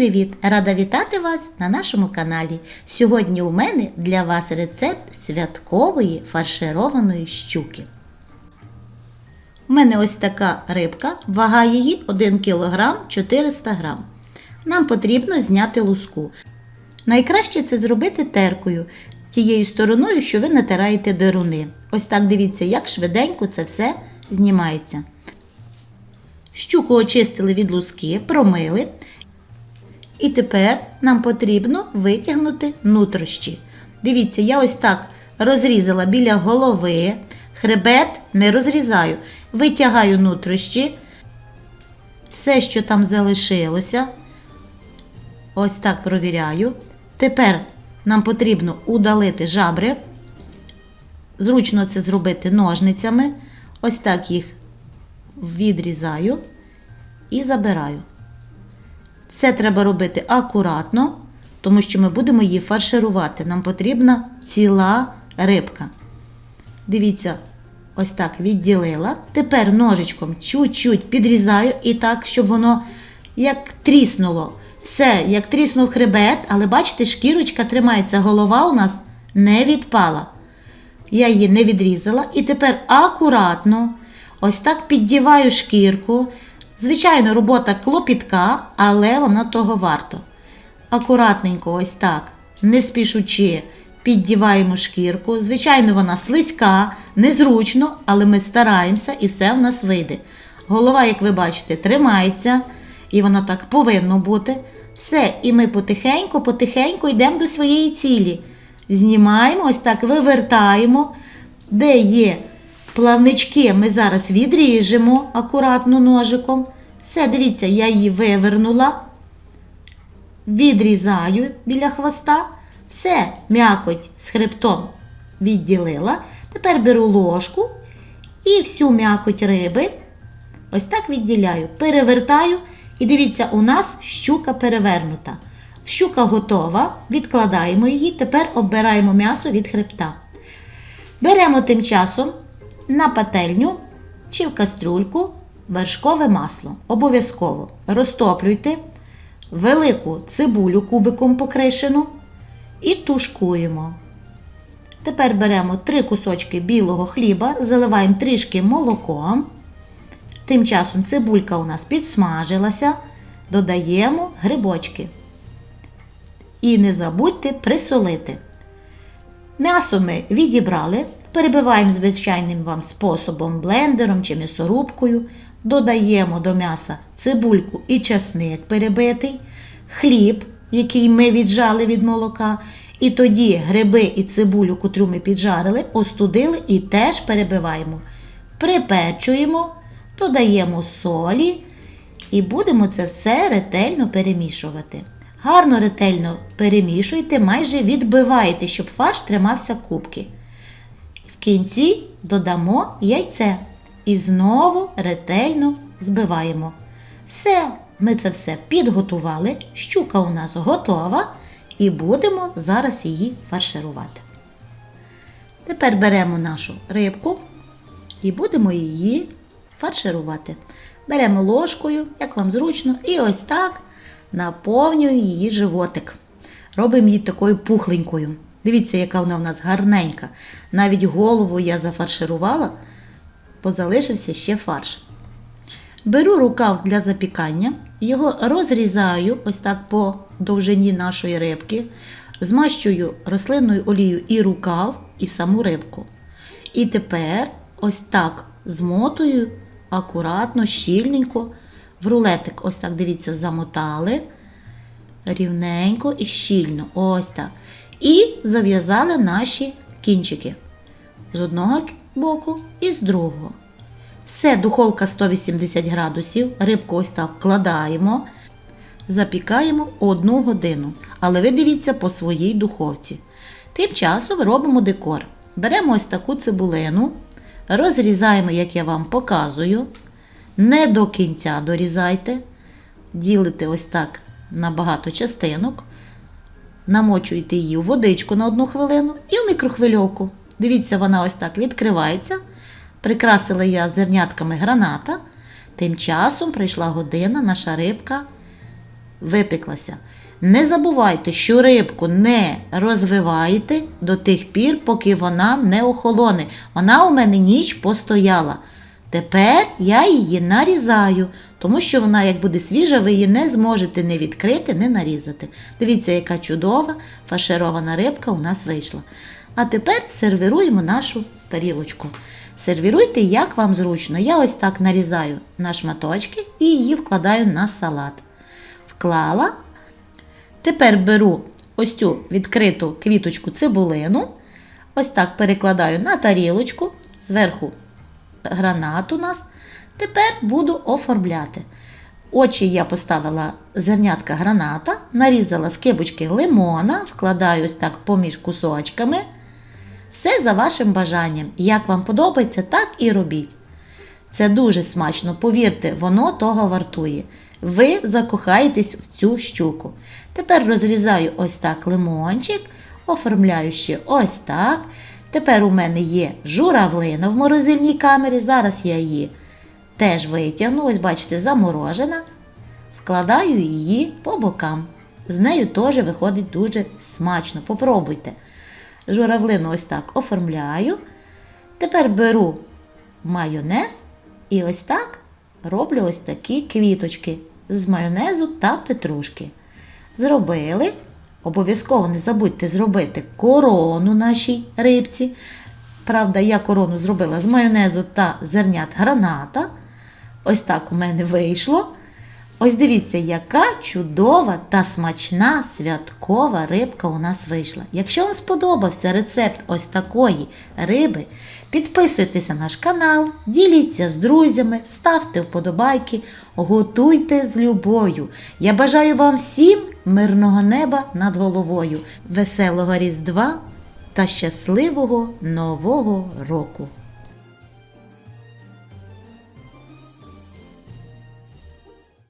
привіт! Рада вітати вас на нашому каналі. Сьогодні у мене для вас рецепт святкової фаршированої щуки. У мене ось така рибка, вага її 1 кг 400 г. Нам потрібно зняти луску. Найкраще це зробити теркою, тією стороною, що ви натираєте деруни. Ось так дивіться, як швиденько це все знімається. Щуку очистили від луски, промили. І тепер нам потрібно витягнути нутрощі. Дивіться, я ось так розрізала біля голови, хребет не розрізаю. Витягаю нутрощі, все, що там залишилося. Ось так провіряю. Тепер нам потрібно удалити жабри. Зручно це зробити ножницями. Ось так їх відрізаю і забираю. Все треба робити акуратно, тому що ми будемо її фарширувати. Нам потрібна ціла рибка. Дивіться, ось так відділила. Тепер ножичком чуть-чуть підрізаю і так, щоб воно як тріснуло. Все, як тріснув хребет, але бачите, шкірочка тримається, голова у нас не відпала. Я її не відрізала. І тепер акуратно, ось так піддіваю шкірку. Звичайно, робота клопітка, але вона того варто. Акуратненько, ось так, не спішучи, піддіваємо шкірку. Звичайно, вона слизька, незручно, але ми стараємося і все в нас вийде. Голова, як ви бачите, тримається, і воно так повинно бути. Все, і ми потихеньку-потихеньку йдемо до своєї цілі. Знімаємо, ось так вивертаємо, де є плавнички, ми зараз відріжемо акуратно ножиком. Все, дивіться, я її вивернула, відрізаю біля хвоста. Все, м'якоть з хребтом відділила. Тепер беру ложку і всю м'якоть риби ось так відділяю, перевертаю. І дивіться, у нас щука перевернута. Щука готова, відкладаємо її, тепер оббираємо м'ясо від хребта. Беремо тим часом на пательню чи в кастрюльку вершкове масло. Обов'язково розтоплюйте велику цибулю кубиком покришену і тушкуємо. Тепер беремо три кусочки білого хліба, заливаємо трішки молоком. Тим часом цибулька у нас підсмажилася, додаємо грибочки. І не забудьте присолити. М'ясо ми відібрали, перебиваємо звичайним вам способом, блендером чи м'ясорубкою, додаємо до м'яса цибульку і часник перебитий, хліб, який ми віджали від молока. І тоді гриби і цибулю, котру ми піджарили, остудили і теж перебиваємо. Припечуємо, додаємо солі і будемо це все ретельно перемішувати. Гарно ретельно перемішуйте, майже відбивайте, щоб фарш тримався кубки. В кінці додамо яйце і знову ретельно збиваємо. Все, ми це все підготували. Щука у нас готова і будемо зараз її фарширувати. Тепер беремо нашу рибку і будемо її фарширувати. Беремо ложкою, як вам зручно, і ось так наповнюю її животик. Робимо її такою пухленькою. Дивіться, яка вона в нас гарненька. Навіть голову я зафарширувала, бо залишився ще фарш. Беру рукав для запікання, його розрізаю ось так по довжині нашої рибки, змащую рослинною олією і рукав, і саму рибку. І тепер ось так змотую акуратно, щільненько. В рулетик, ось так, дивіться, замотали рівненько і щільно. Ось так. І зав'язали наші кінчики з одного боку і з другого. Все, духовка 180 градусів, рибку ось так вкладаємо, запікаємо одну годину. Але ви дивіться по своїй духовці. Тим часом робимо декор. Беремо ось таку цибулину, розрізаємо, як я вам показую. Не до кінця дорізайте, ділите ось так на багато частинок, намочуйте її у водичку на одну хвилину і в мікрохвильовку. Дивіться, вона ось так відкривається. Прикрасила я зернятками граната. Тим часом прийшла година, наша рибка випеклася. Не забувайте, що рибку не розвиваєте до тих пір, поки вона не охолоне. Вона у мене ніч постояла. Тепер я її нарізаю, тому що вона, як буде свіжа, ви її не зможете не відкрити, не нарізати. Дивіться, яка чудова фарширована рибка у нас вийшла. А тепер сервіруємо нашу тарілочку. Сервіруйте, як вам зручно. Я ось так нарізаю на шматочки і її вкладаю на салат. Вклала. Тепер беру ось цю відкриту квіточку цибулину. Ось так перекладаю на тарілочку. Зверху гранат у нас. Тепер буду оформляти. Очі я поставила зернятка граната, нарізала скибочки лимона, вкладаю ось так поміж кусочками. Все за вашим бажанням. Як вам подобається, так і робіть. Це дуже смачно, повірте, воно того вартує. Ви закохаєтесь в цю щуку. Тепер розрізаю ось так лимончик, оформляю ще ось так. Тепер у мене є журавлина в морозильній камері. Зараз я її теж витягну, ось бачите, заморожена. Вкладаю її по бокам. З нею теж виходить дуже смачно. Попробуйте. Журавлину ось так оформляю. Тепер беру майонез і ось так роблю ось такі квіточки з майонезу та петрушки. Зробили. Обов'язково не забудьте зробити корону нашій рибці. Правда, я корону зробила з майонезу та зернят граната. Ось так у мене вийшло. Ось дивіться, яка чудова та смачна святкова рибка у нас вийшла. Якщо вам сподобався рецепт ось такої риби, підписуйтесь на наш канал, діліться з друзями, ставте вподобайки, готуйте з любов'ю. Я бажаю вам всім мирного неба над головою, веселого Різдва та щасливого Нового року!